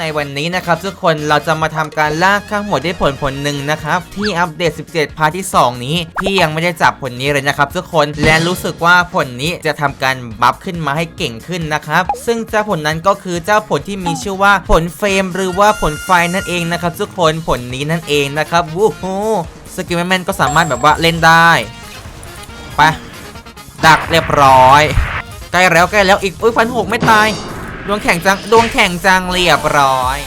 ในวันนี้นะครับทุกคนเราจะมาทำการลากข้างหมดได้ผลผลหนึ่งนะครับที่อัปเดต 17 พาร์ทที่ 2 นี้พี่ยังไม่ได้จับผลนี้เลยนะครับทุกคนและรู้สึกว่าผลนี้จะทำการบัฟขึ้นมาให้เก่งขึ้นนะครับซึ่งเจ้าผลนั้นก็คือเจ้าผลที่มีชื่อว่าผลเฟรมหรือว่าผลไฟนั่นเองนะครับทุกคนผลนี้นั่นเองนะครับวู้ฮู้สกิลแมนก็สามารถแบบว่าเล่นได้ไปดักเรียบร้อยใกล้แล้วใกล้แล้วอีกอุ้ยพันหกไม่ตาย ดวงแข่งจัง ดวงแข่งจังเรียบร้อย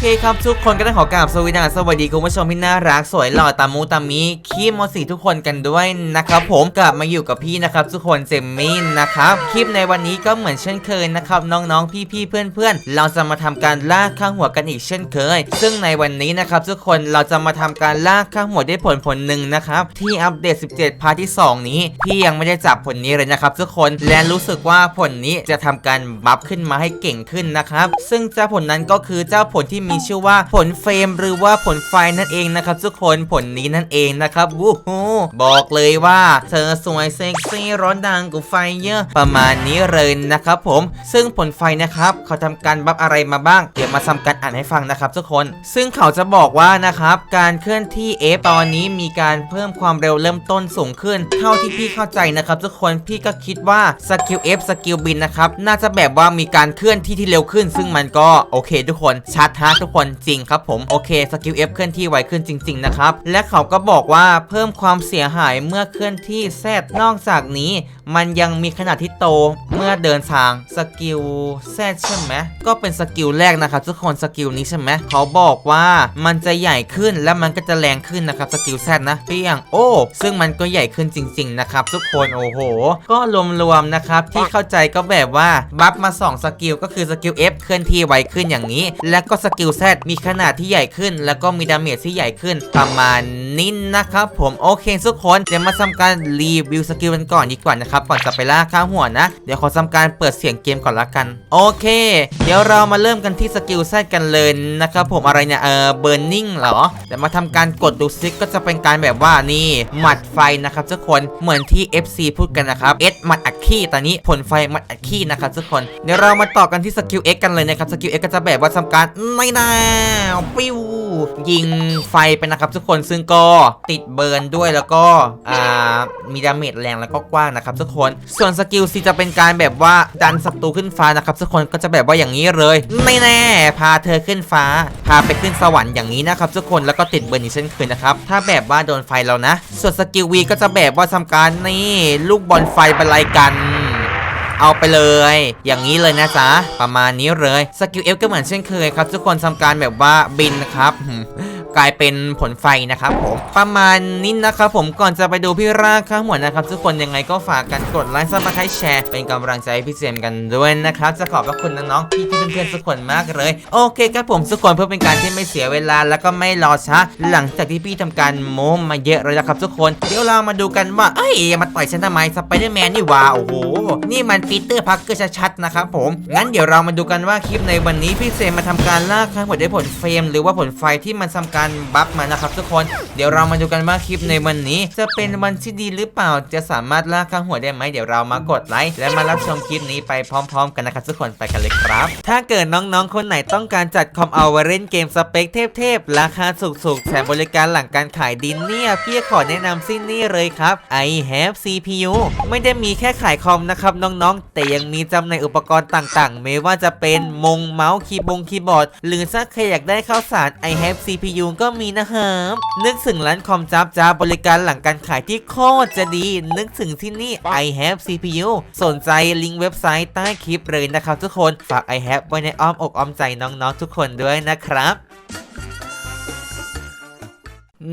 เคครับทุกคนก็ต้องขอกราบสวัสดีนะสวัสดีคุณผู้ชมที่น่ารักสวยหล่อตามูตามีคีมโมสีทุกคนกันด้วยนะครับผมกลับมาอยู่กับพี่นะครับทุกคนเจมมี่นะครับคลิปในวันนี้ก็เหมือนเช่นเคยนะครับน้องๆพี่ๆเพื่อนๆ เราจะมาทำการลากข้างหัวกันอีกเช่นเคย ซึ่งในวันนี้นะครับทุกคนเราจะมาทำการลากข้างหัวได้ผลผลหนึ่งนะครับที่อัปเดต 17 พาร์ทที่ 2 นี้พี่ยังไม่ได้จับผลนี้เลยนะครับทุกคนและรู้สึกว่าผลนี้จะทำการบัฟขึ้นมาให้เก่งขึ้นนะครับซึ่งเจ้าผลนั้นก็คือเจ้าผลที่มีชื่อว่าผลเฟรมหรือว่าผลไฟนั่นเองนะครับทุกคนผลนี้นั่นเองนะครับวู้ฮู้บอกเลยว่าเธอสวยเซ็กซี่ร้อนดังกูไฟเยอะประมาณนี้เลยนะครับผมซึ่งผลไฟนะครับเขาทำการบัฟอะไรมาบ้าง เดี๋ยวมาทำการอ่านให้ฟังนะครับทุกคน ซึ่งเขาจะบอกว่านะครับการเคลื่อนที่ F ตอนนี้มีการเพิ่มความเร็วเริ่มต้นสูงขึ้น เท่าที่พี่เข้าใจนะครับทุกคนพี่ก็คิดว่าสกิล F สกิลบินนะครับน่าจะแบบว่ามีการเคลื่อนที่ที่เร็วขึ้น ซึ่งมันก็โอเคทุกคนชัดฮะทุกคนจริงครับผมโอเคสกิล F เคลื่อนที่ไวขึ้นจริง ๆ นะครับ และเขาก็บอกว่าเพิ่มความเสียหายเมื่อเคลื่อนที่แซดนอกจากนี้ มันยังมีขนาดที่โตเมื่อเดินทางสกิลแซดใช่ไหมก็เป็นสกิลแรกนะครับทุกคนสกิลนี้ใช่ไหมเขาบอกว่ามันจะใหญ่ขึ้นและมันก็จะแรงขึ้นนะครับสกิลแซดนะเปียงโอ้ซึ่งมันก็ใหญ่ขึ้นจริง ๆ นะครับ ทุกคนโอ้โห ก็รวมๆนะครับที่เข้าใจก็แบบว่าบัฟมา 2 สกิลก็คือสกิล F เคลื่อนที่ไวขึ้นอย่างนี้ แล้วก็สกิล Z มีขนาดที่ใหญ่ขึ้น แล้วก็มีดาเมจที่ใหญ่ขึ้นประมาณนี้นะครับผมโอเคทุกคนเดี๋ยวมาทำการรีวิวสกิลกันก่อนดีกว่านะครับก่อนจะไปล่าข้าหัวนะ เดี๋ยวขอทำการเปิดเสียงเกมก่อนละกันโอเค เดี๋ยวเรามาเริ่มกันที่สกิล Z กันเลยนะครับผมอะไรเนี่ยเออเบ r ร์นิ่งเหรอเดี๋ยวมาทำการกดดูซิก็จะเป็นการแบบว่านี่หมัดไฟนะครับทุกคนเหมือนที่ FC พูดกันนะครับ S หมัดอัคคีตอนนี้ผลไฟหมัดอัคคีนะครับทุกคนเดี๋ยวเรามาต่อกันที่สกิล X กันเลยนะครับสกิล X ก็จะแบบว่าทำการไม่นาปิ้วยิงไฟไปนะครับทุกคนซึ่งก็ติดเบิร์นด้วยแล้วก็อ่ามีดาเมจแรงแล้วก็กว้างนะครับทุกคน ส่วนสกิล C จะเป็นการแบบว่าดันศัตรูขึ้นฟ้านะครับทุกคนก็จะแบบว่าอย่างนี้เลย ไม่แน่ พาเธอขึ้นฟ้า พาไปขึ้นสวรรค์อย่างนี้นะครับทุกคนแล้วก็ติดเบิร์นอีกเช่นเคยนะครับถ้าแบบว่าโดนไฟเรานะ ส่วนสกิล V ก็จะแบบว่าทำการนี่ลูกบอลไฟบรรลัยกัน เอาไปเลย อย่างนี้เลยนะจ๊ะ ประมาณนี้เลยสกิลเอฟก็เหมือนเช่นเคยครับทุกคนทำการแบบว่าบินนะครับกลายเป็นผลไฟนะครับผมประมาณนี้นะครับผมก่อนจะไปดูพี่รากข้างหัวนะครับ ทุกคนยังไงก็ฝากกันกดไลค์ซับสไครต์แชร์เป็นกำลังใจพี่เจมกันด้วยนะครับ จะขอบพระคุณน้องๆพี่ที่เพื่อนๆทุกคนมากเลย โอเคครับผมทุกคนเพื่อเป็นการที่ไม่เสียเวลาแล้วก็ไม่รอช้าหลังจากที่พี่ทำการโม้มาเยอะเลยนะครับทุกคนเดี๋ยวเรามาดูกันว่าเอ้ยมาต่อยฉันทำไมสไปเดอร์แมนนี่ว่าโอ้โหนี่มันปีเตอร์พักเกอร์ชัดๆนะครับผม งั้นเดี๋ยวเรามาดูกันว่าคลิปในวันนี้พี่เซมมาทำการลากข้างหมดได้ผลเฟรม หรือว่าผลไฟที่มันทำการบัฟมานะครับทุกคน เดี๋ยวเรามาดูกันว่าคลิปในวันนี้ จะเป็นวันที่ดีหรือเปล่า จะสามารถลากข้างหัวได้ไหมเดี๋ยวเรามากดไลค์และมารับชมคลิปนี้ไปพร้อม ๆ กันนะครับทุกคนไปกันเลยครับ ถ้าเกิดน้องๆคนไหนต้องการจัดคอมเอาไว้เล่นเกมสเปคเทพๆราคาถูกๆแถมบริการหลังการขายดินเนี่ยพี่ขอแนะนำซินี่เลยครับ I have CPU ไม่ได้มีแค่ขายคอมนะครับน้องๆแต่ยังมีจำหน่ายอุปกรณ์ต่างๆ ไม่ว่าจะเป็นมงเมาส์คีย์บงคีย์บอร์ด หรือถ้าใครอยากได้ข้าวสาร I have CPU ก็มีนะครับนึกถึงร้านคอมจับจ้าบริการหลังการขายที่โคตรจะดี นึกถึงที่นี่ I have CPU สนใจลิงก์เว็บไซต์ใต้คลิปเลยนะครับทุกคนฝาก I have ไว้ในอ้อมอกอ้อมใจน้องๆทุกคนด้วยนะครับ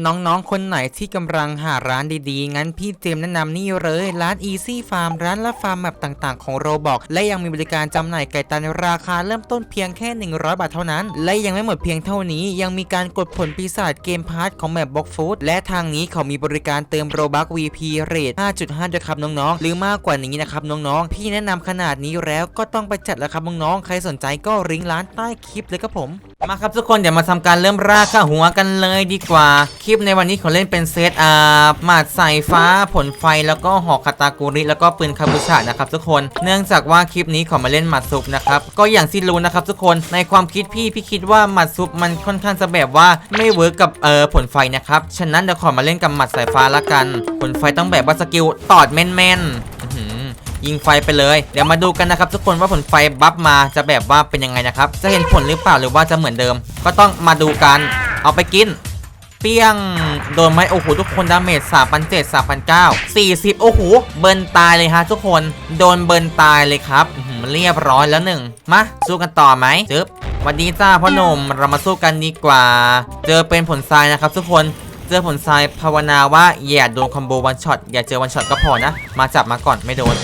น้องๆ คนไหนที่กำลังหาร้านดีๆ งั้นพี่เจมแนะนำนี่เลย ร้าน Easy Farm ร้านละฟาร์มแบบต่างๆ ของโรบอกและยังมีบริการจำหน่ายไก่ตันราคาเริ่มต้นเพียงแค่ 100 บาทเท่านั้น และยังไม่หมดเพียงเท่านี้ ยังมีการกดผลปีศาจเกมพาร์ทของแมปบ็อกฟูดและทางนี้เขามีบริการเติมโรบัก VP เรท5.5ด้วยครับน้องๆ หรือมากกว่านี้นะครับน้องๆ พี่แนะนำขนาดนี้แล้วก็ต้องไปจัดแล้วครับน้องๆ ใครสนใจก็ริงร้านใต้คลิปเลยครับผม มาครับทุกคนเดี๋ยวมาทำการเริ่มรากข้าหัวกันเลยดีกว่าคลิปในวันนี้ขอเล่นเป็นเซตอ่าหมาดสายฟ้าผลไฟแล้วก็หอกคาตากุริแล้วก็ปืนคาบุชานะครับทุกคนเนื่องจากว่าคลิปนี้ขอมาเล่นหมัดซุปนะครับก็อย่างที่รู้นะครับทุกคนในความคิดพี่พี่คิดว่าหมัดซุปมันค่อนข้างจะแบบว่าไม่เวิร์กกับเอ่อผลไฟนะครับฉะนั้นเดี๋ยวขอมาเล่นกับหมัดสายฟ้าละกัน ผลไฟต้องแบบว่าสกิลตอดแม่นๆยิงไฟไปเลย เดี๋ยวมาดูกันนะครับทุกคนว่าผลไฟบัฟมาจะแบบว่าเป็นยังไงนะครับจะเห็นผลหรือเปล่าหรือว่าจะเหมือนเดิม ก็ต้องมาดูกัน เอาไปกิน เปี้ยง โดนไหมโอ้โหทุกคนดาเมจ3 0 0 7 3 0 0 40โอ้โหเบิร์นตายเลยฮะทุกคนโดนเบิร์นตายเลยครับเรียบร้อยแล้วหนึ่งมาสู้กันต่อไหมจึ๊บวันดีจ้าพ่อหนุ่มเรามาสู้กันดีกว่า เจอเป็นผลทรายนะครับทุกคนเจอผลทรายภาวนาว่าอย่าโดนคอมโบวันช็อตอย่าเจอวันช็อตก็พอนะ มาจับมาก่อนไม่โดน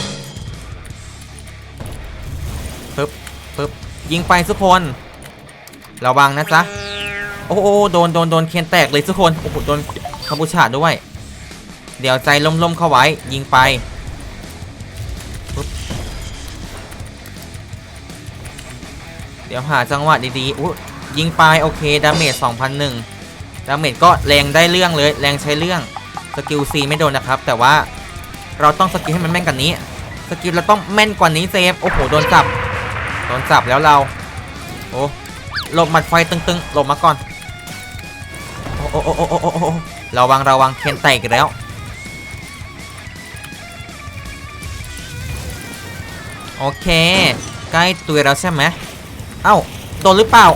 ปึ๊บปึ๊บยิงไปทุกคน ระวังนะจ๊ะ โอ้โหโดนโดนโดนเคนแตกเลยทุกคน โอ้โหโดนคาบูชาด้วย เดี๋ยวใจล่มๆเข้าไว้ ยิงไปเดี๋ยวหาจังหวะดีๆอู้ยิงไปโอเค ดาเมจ2001 ดาเมจก็แรงได้เรื่องเลย แรงใช้เรื่อง สกิลซีไม่โดนนะครับ แต่ว่าเราต้องสกิลให้มันแม่นกว่านี้ สกิลเราต้องแม่นกว่านี้เซฟ โอ้โห โดนจับ โดนจับแล้วเรา โอ้หลบหมัดไฟตึงๆ หลบมาก่อน โอ้โอ้โอ้โอ้โอ้ระวังระวังเคนแตกแล้ว โอเค ใกล้ตัวเราใช่ไหมเอ้า โดนหรือเปล่า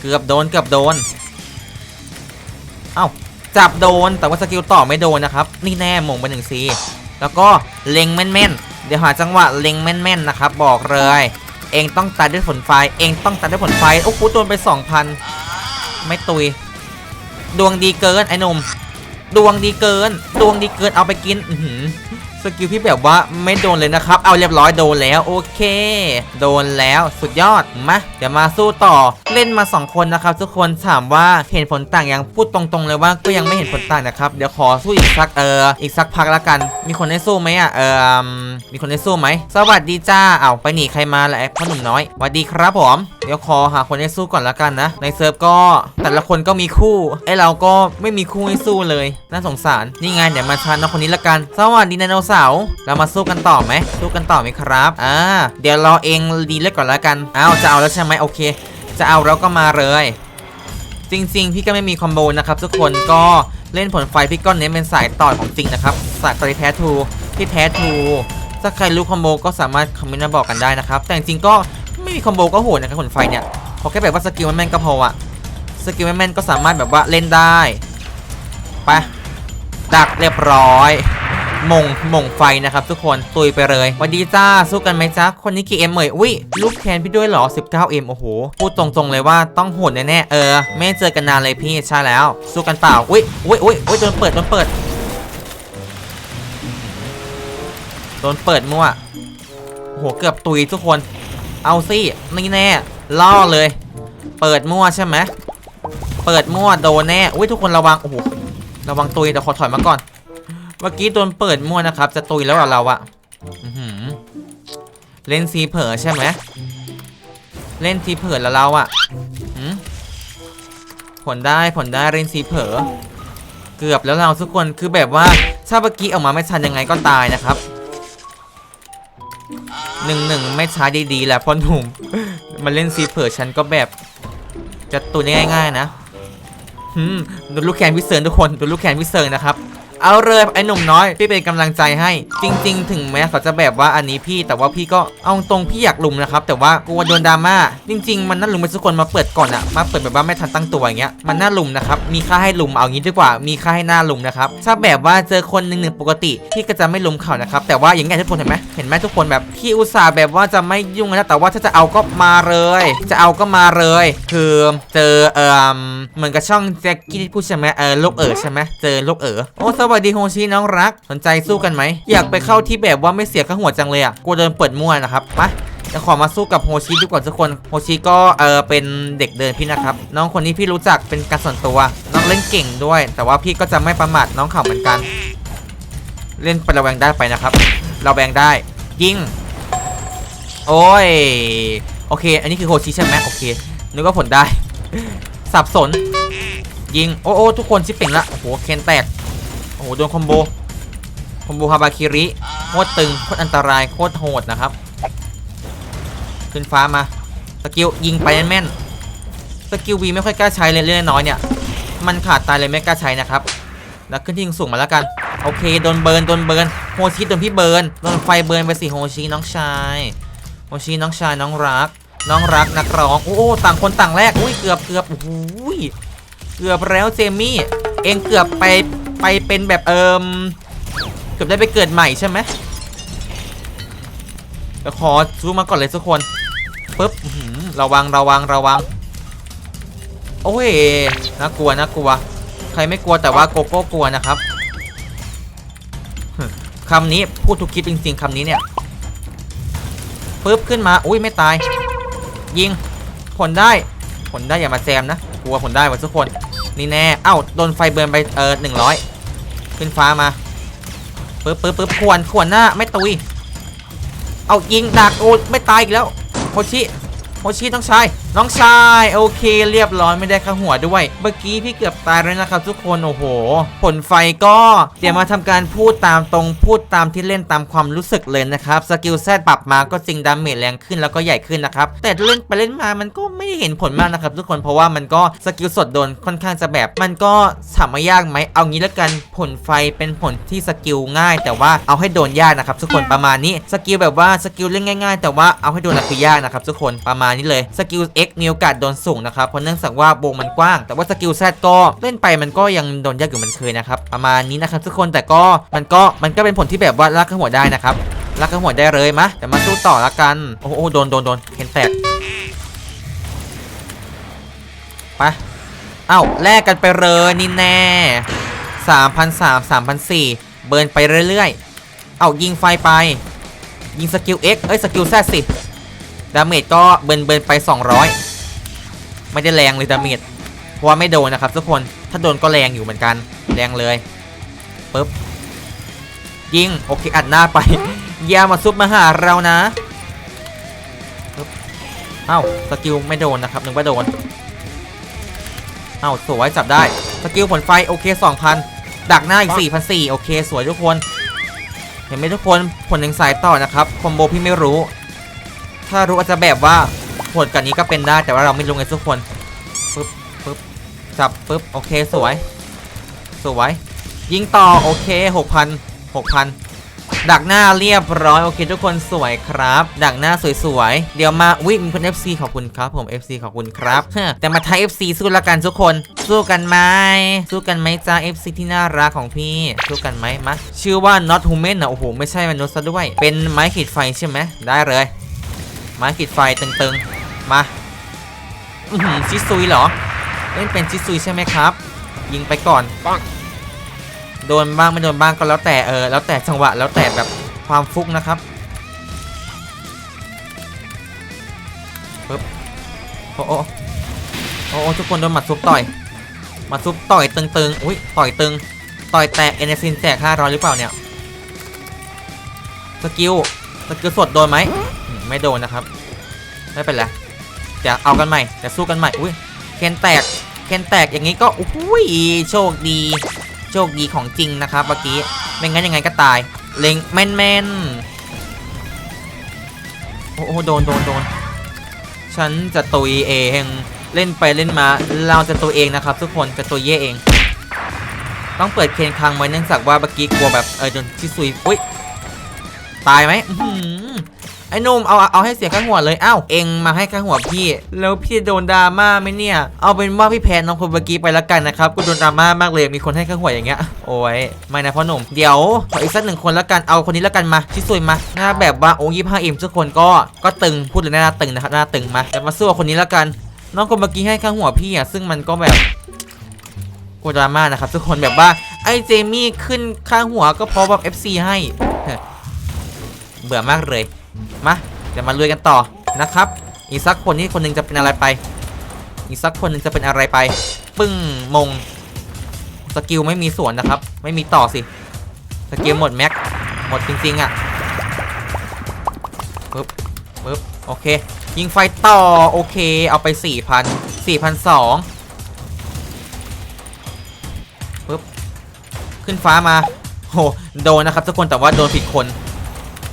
เกือบโดนเกือบโดน เอ้า จับโดนแต่ว่าสกิลต่อไม่โดนนะครับ นี่แน่หมงไปหนึ่งซีแล้วก็เล็งแม่นๆ เดี๋ยวหาจังหวะเล็งแม่นๆนะครับ บอกเลย เองต้องตัดด้วยผลไฟ เองต้องตัดด้วยผลไฟ โอ้โหโดนไป 2,000 ไม่ตุย ดวงดีเกินไอ้หนุ่มดวงดีเกิน ดวงดีเกินเอาไปกิน อื กิลพี่แบบว่าไม่โดนเลยนะครับ เอาเรียบร้อยโดนแล้วโอเค โดนแล้วสุดยอดมาเดี๋ยวมาสู้ต่อเล่นมา 2 คนนะครับ ทุกคนถามว่าเห็นผลต่างยังพูดตรงๆเลยว่าก็ยังไม่เห็นผลต่างนะครับเดี๋ยวขอสู้อีกสักเอออีกสักพักละกัน มีคนให้สู้ไหมอะเออมีคนให้สู้ไหมสวัสดีจ้าเอาไปหนีใครมาแหละไอ้พ่อหนุ่มน้อยสวัสดีครับผมเดี๋ยวขอหาคนให้สู้ก่อนละกันนะ ในเซิร์ฟก็แต่ละคนก็มีคู่ไอ้เราก็ไม่มีคู่ให้สู้เลยน่าสงสารนี่ไงเดี๋ยวมาชาร์จน้องคนนี้ละกัน สวัสดีไดโนเสาร์เรามาสู้กันต่อไหมสู้กันต่อไหมครับอ่าเดี๋ยวรอเองดีเล็กก่อนละกันอ้าวจะเอาแล้วใช่ไหมโอเค จะเอาแล้วก็มาเลยจริงๆ พี่ก็ไม่มีคอมโบนะครับทุกคนก็เล่นผลไฟพี่ก็เน้นเป็นสายต่อของจริงนะครับสายต่อแท้ทูที่แท้ทูถ้าใครรู้คอมโบก็สามารถคอมเมนต์มาบอกกันได้นะครับ แต่จริงๆก็ไม่มีคอมโบก็โหดนะครับผลไฟเนี่ยขอแค่แบบว่าสกิลแม่นก็พออะสกิลแม่นก็สามารถแบบว่าเล่นได้ไปดักเรียบร้อย มงมงไฟนะครับทุกคนตุยไปเลยวันดีจ้าสู้กันไหมจ๊ะคนนี้กี่เอ็มเอ่ยอุ้ยลูกแคนพี่ด้วยเหรอ 19เอ็มโอ้โห พูดตรงๆเลยว่าต้องโหดแน่ๆเออ ไม่เจอกันนานเลยพี่ใช่แล้ว สู้กันเปล่าอุ้ยอุ้ยอุ้ยอุ้ยโดนเปิดโดนเปิดโดนเปิดมั่วโอ้โหเกือบตุยทุกคน เอาสินี่แน่ล่อเลย เปิดมั่วใช่ไหมเปิดมั่วโดนแน่อุ้ยทุกคนระวังโอ้โหระวังตุยเดี๋ยวขอถอยมาก่อน เมื่อกี้โดนเปิดมั่วนะครับ จะตุยแล้วอะเราอะเล่นซีเผลอใช่ไหมเล่นซีเผลอแล้วเราอะผลได้ผลได้เล่นซีเผลอเกือบแล้วเราทุกคนคือแบบว่าถ้าเมื่อกี้ออกมาไม่ทันยังไงก็ตายนะครับหนึ่งหนึ่งไม่ช้าดีๆแหละพ่อหนุ่มมันเล่นซีเผลอฉันก็แบบจะตุยง่าย ๆ นะดูลูกแคนวิเศษทุกคนดูลูกแคนวิเศษนะครับ เอาเลยไอ้หนุ่มน้อย พี่เป็นกำลังใจให้ จริง ๆ ถึงแม้เขาจะแบบว่าอันนี้พี่ แต่ว่าพี่ก็เอาตรงพี่อยากลุมนะครับ แต่ว่ากลัวโดนดราม่าจริง ๆ มันน่าลุมไปทุกคนมาเปิดก่อนอะมาเปิดแบบว่าไม่ทันตั้งตัวอย่างเงี้ยมันน่าลุมนะครับมีค่าให้ลุมเอางี้ดีกว่ามีค่าให้หน้าลุมนะครับถ้าแบบว่าเจอคนหนึ่งหนึ่งปกติพี่ก็จะไม่ลุมเขานะครับแต่ว่าอย่างเงี้ยทุกคนเห็นไหมเห็นไหมทุกคนแบบพี่อุตส่าห์แบบว่าจะไม่ยุ่งนะแต่ว่าถ้าจะเอาก็มาเลย จะเอาก็มาเลย คือเจอเอ่อเหมือนกับช่องแจ็คกี้ที่พูดใช่ไหมเออลูกเอ๋อใช่ไหมเจอลูกเอ๋อโอ้สวัสดีโฮชิน้องรัก สนใจสู้กันไหม อยากไปเข้าที่แบบว่าไม่เสียค่าหัวจังเลยอะกลัวเดินเปิดมั่วนะครับมาจะขอมาสู้กับโฮชิดีกว่าทุกคน โฮชิก็เออเป็นเด็กเดินพี่นะครับ น้องคนนี้พี่รู้จักเป็นการส่วนตัว น้องเล่นเก่งด้วย แต่ว่าพี่ก็จะไม่ประมาทน้องเขาเหมือนกัน เล่นประแวงได้ไปนะครับ เราแวงได้ยิง โอ้ย โอเค อันนี้คือโฮชิใช่ไหมโอเค นึกว่าผลได้ สับสน ยิง โอ้โอ้ทุกคนชิปเป่งละ โอ้โห เคนแตก โอ้โหโดนคอมโบคอมโบฮาบาคิริโคตรตึงโคตรอันตรายโคตรโหดนะครับ ขึ้นฟ้ามาสกิลยิงไปแม่นสกิลวีไม่ค่อยกล้าใช้เลยเรื่องน้อยเนี่ยมันขาดตายเลยไม่กล้าใช้นะครับแล้วขึ้นที่สูงมาแล้วกันโอเคโดนเบิร์นโดนเบิร์นโฮชิโดนพี่เบิร์นโดนไฟเบิร์นไปสิโฮชิน้องชายโฮชิน้องชายน้องรัก น้องรักนักร้องโอ้โอ้ต่างคนต่างแรกอุ้ยเกือบเกือบโอ้ยเกือบแล้วเจมี่เองเกือบไป ไปเป็นแบบเอิมเกือบได้ไปเกิดใหม่ใช่ไหมเดี๋ยวขอซูมมาก่อนเลยทุกคนปึ๊บอื้อหือระวังระวังระวัง โอ้ยน่ากลัวน่ากลัว ใครไม่กลัวแต่ว่าโกโก้กลัวนะครับฮึคำนี้พูดทุกคลิปจริงๆคำนี้เนี่ยปึ๊บขึ้นมาอุ้ยไม่ตาย ยิงผลได้ผลได้อย่ามาแจมนะกลัวผลได้วะทุกคน นี่แน่ เอ้าโดนไฟเบิร์นไปเออหนึ่งร้อยขึ้นฟ้ามาปึ๊บปึ๊บปึ๊บขวนขวนหน้าไม่ตุย เอายิงดักโอ้ไม่ตายอีกแล้วโคชิ โฮชิน้องชาย น้องชาย โอเค เรียบร้อยไม่ได้ข้าหัวด้วย เมื่อกี้พี่เกือบตายแล้วนะครับทุกคน โอ้โห ผลไฟก็เดี๋ยวมาทำการพูดตามตรงพูดตามที่เล่นตามความรู้สึกเลยนะครับ สกิลแซดปรับมาก็จริงดาเมจแรงขึ้นแล้วก็ใหญ่ขึ้นนะครับ แต่เล่นไปเล่นมามันก็ไม่ได้เห็นผลมากนะครับทุกคนเพราะว่ามันก็สกิลสดโดนค่อนข้างจะแบบ มันก็ถามว่ายากไหมเอางี้แล้วกันผลไฟเป็นผลที่สกิลง่าย แต่ว่าเอาให้โดนยากนะครับทุกคนประมาณนี้สกิลแบบว่าสกิลเล่นง่าย ๆ แต่ว่าเอาให้โดนคือยากนะครับทุกคนประมาณนี้เลยสกิล X มีโอกาสโดนสูงนะครับเพราะเนื่องจากว่าวงมันกว้าง แต่ว่าสกิล Z ก็เล่นไปมันก็ยังโดนยากอยู่เหมือนเคยนะครับประมาณนี้นะครับทุกคนแต่ก็มันก็มันก็เป็นผลที่แบบว่าลากข้าหัวได้นะครับลากข้าหัวได้เลยมะแต่มาสู้ต่อละกันโอ้โหโดนโดนโดนเห็นแตกไปเอ้าแลกกันไปเลยนี่แน่3,003 3,004เบิร์นไปเรื่อยๆ เอ้ายิงไฟไป ยิงสกิล X เอ้ยสกิล Z สิ ดาเมจก็เบิร์นเบิร์นไป 200 ไม่ได้แรงเลยดาเมจเพราะว่าไม่โดนนะครับทุกคนถ้าโดนก็แรงอยู่เหมือนกันแรงเลยปึ๊บยิงโอเคอัดหน้าไปอย่ามาซุปมาหาเรานะปึ๊บเอ้าสกิลไม่โดนนะครับนึกว่าโดนเอ้าสวยจับได้สกิลผลไฟโอเค2,000 ดักหน้าอีก4,400โอเค สวยทุกคน เห็นไหมทุกคนผลยังสายต่อนะครับคอมโบพี่ไม่รู้ ถ้ารู้อาจจะแบบว่าผลกันนี้ก็เป็นได้แต่ว่าเราไม่รู้ไงทุกคนปึ๊บปึ๊บจับปึ๊บโอเคสวย สวย ยิงต่อโอเค6,000 6,000ดักหน้าเรียบร้อยโอเคทุกคนสวยครับ ดักหน้าสวยๆ เดี๋ยวมาวิมีคน FC ขอบคุณครับ ผม FC ขอบคุณครับเฮ้แต่มาไทย FC สู้ละกันทุกคน สู้กันไหมสู้กันไหมจ้า FC ที่น่ารักของพี่ สู้กันไหมมะชื่อว่า not human นะโอ้โหไม่ใช่มนุษย์ซะด้วย เป็นไม้ขีดไฟใช่ไหมได้เลย ไม้ขีดไฟตึงๆ มาอือหือชิซุยเหรอ เล่นเป็นชิซุยใช่ไหมครับ ยิงไปก่อนโดนบ้างไม่โดนบ้างก็แล้วแต่เออแล้วแต่จังหวะแล้วแต่แบบความฟุกนะครับปึ๊บโอ้โอ้โอ้โอ้ทุกคนโดนหมัดซุปต่อยหมัดซุปต่อยตึงๆอุ้ยต่อยตึง ต่อยแตกเอเนซินแตก500หรือเปล่าเนี่ยสกิล สกิลสดโดนไหมไม่โดนนะครับ ไม่เป็นไรเดี๋ยวเอากันใหม่เดี๋ยวสู้กันใหม่อุ้ยเคนแตกเคนแตกอย่างนี้ก็อุ้ยโชคดี โชคดีของจริงนะครับเมื่อกี้ไม่งั้นยังไงก็ตายเล็งแม่นแม่นโอ้โหโดนโดนโดนฉันจะตุยเองเล่นไปเล่นมาเราจะตุยเองนะครับ ทุกคนจะตุยเย่เอง ต้องเปิดเคนคังไว้เนื่องจากว่าเมื่อกี้กลัวแบบเออโดนชิซุยอุ้ย ตายไหมอื้อหือไอ้หนุ่มเอาเอาให้เสียข้างหัวเลยอ้าวเองมาให้ข้างหัวพี่ แล้วพี่โดนดราม่าไหมเนี่ย เอาเป็นว่าพี่แพ้น้องคนเมื่อกี้ไปแล้วกันนะครับกูโดนดราม่ามากเลยมีคนให้ข้างหัวอย่างเงี้ยโอ้ยไม่นะพ่อหนุ่มเดี๋ยวขออีกสักหนึ่งคนแล้วกันเอาคนนี้แล้วกันมาชิซุยมาหน้าแบบว่าโอ้ยี่ห้าเอ็มทุกคนก็ก็ตึงพูดเลยหน้าตึงนะครับหน้าตึงมาเดี๋ยวมาสู้กับคนนี้แล้วกัน น้องคนเมื่อกี้ให้ข้างหัวพี่อะซึ่งมันก็แบบกูดราม่านะครับทุกคนแบบว่าไอ้เจมี่ขึ้นข้างหัวก็เพราะแบบ FC ให้ เบื่อมากเลย มา เดี๋ยวมาลุยกันต่อนะครับ อีกสักคนนี้คนหนึงจะเป็นอะไรไป อีกสักคนหนึงจะเป็นอะไรไป ปึ้งมง สกิลไม่มีส่วนนะครับ ไม่มีต่อสิ สกิลหมดแม็ก หมดจริงๆอะ่ะปึ๊บปึ๊บ โอเค ยิงไฟต่อ โอเค เอาไป 4,000 4,200ขึ้นฟ้ามาโห โดนนะครับทุกคน แต่ว่าโดนผิดคน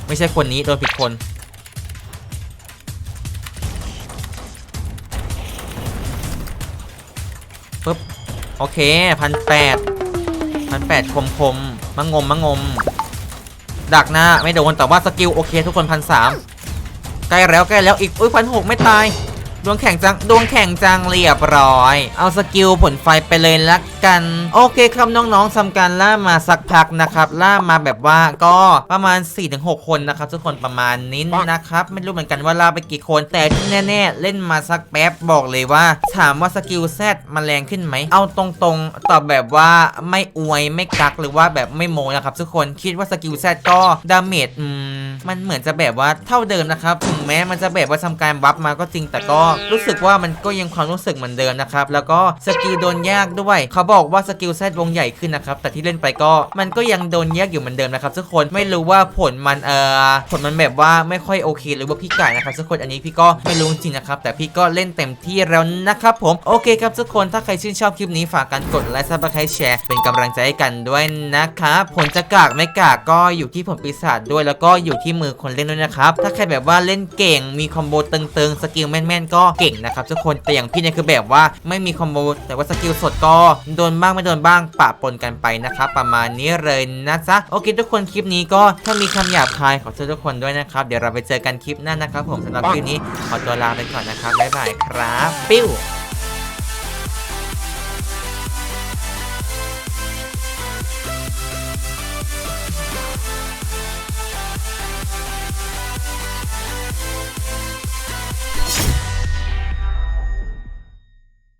ไม่ใช่คนนี้โดนผิดคนปึ๊บโอเคพันแปดพันแปดคมคมมังงมมังงม ดักหน้าไม่โดนแต่ว่าสกิลโอเคทุกคนพันสามใกล้แล้วใกล้แล้วอีกอุ้ยพันหกไม่ตาย ดวงแข่งจังดวงแข่งจังเรียบร้อย เอาสกิลผลไฟไปเลยละกัน โอเคครับน้องๆทำการล่ามาสักพักนะครับ ล่ามาแบบว่าก็ประมาณ 4-6 คนนะครับ ทุกคนประมาณนี้นะครับ ไม่รู้เหมือนกันว่าล่าไปกี่คน แต่ที่แน่ ๆ เล่นมาสักแป๊บบอกเลยว่า ถามว่าสกิลแซดมันแรงขึ้นไหม เอาตรงๆ ตอบแบบว่าไม่อวยไม่กักหรือว่าแบบไม่โมนะครับทุกคนคิดว่าสกิลแซดก็ดาเมจมันเหมือนจะแบบว่าเท่าเดิมนะครับถึงแม้มันจะแบบว่าทำการบัฟมาก็จริงแต่ก็รู้สึกว่ามันก็ยังความรู้สึกเหมือนเดิมนะครับแล้วก็สกิลโดนยากด้วย เขาบอกว่าสกิลแซดวงใหญ่ขึ้นนะครับแต่ที่เล่นไปก็มันก็ยังโดนยากอยู่เหมือนเดิมนะครับทุกคนไม่รู้ว่าผลมันเอ่อผลมันแบบว่าไม่ค่อยโอเคหรือว่าพี่ไก่นะครับทุกคนอันนี้พี่ก็ไม่รู้จริงนะครับแต่พี่ก็เล่นเต็มที่แล้วนะครับผมโอเคครับทุกคนถ้าใครชื่นชอบคลิปนี้ฝากกันกดไลค์ซับสไครต์แชร์เป็นกำลังใจให้กันด้วยนะครับผลจะกากไม่กากก็อยู่ที่ผลปีศาจด้วยแล้วก็อยู่ที่มือคนเล่นด้วยนะครับถ้าใครแบบว่าเล่นเก่งมีคอมโบตึงๆสกิลแม่นๆก็เก่งนะครับทุกคนแต่อย่างพี่เนี่ยคือแบบว่าไม่มีคอมโบแต่ว่าสกิลสดก็โดนบ้างไม่โดนบ้างปะปนกันไปนะครับประมาณนี้เลยนะจ๊ะโอเค ทุกคนคลิปนี้ก็ถ้ามีคำหยาบคายขอโทษทุกคนด้วยนะครับ เดี๋ยวเราไปเจอกันคลิปหน้านะครับ ผมสำหรับคลิปนี้ขอตัวลาไปก่อนนะครับบ๊ายบายครับ ปิ้ว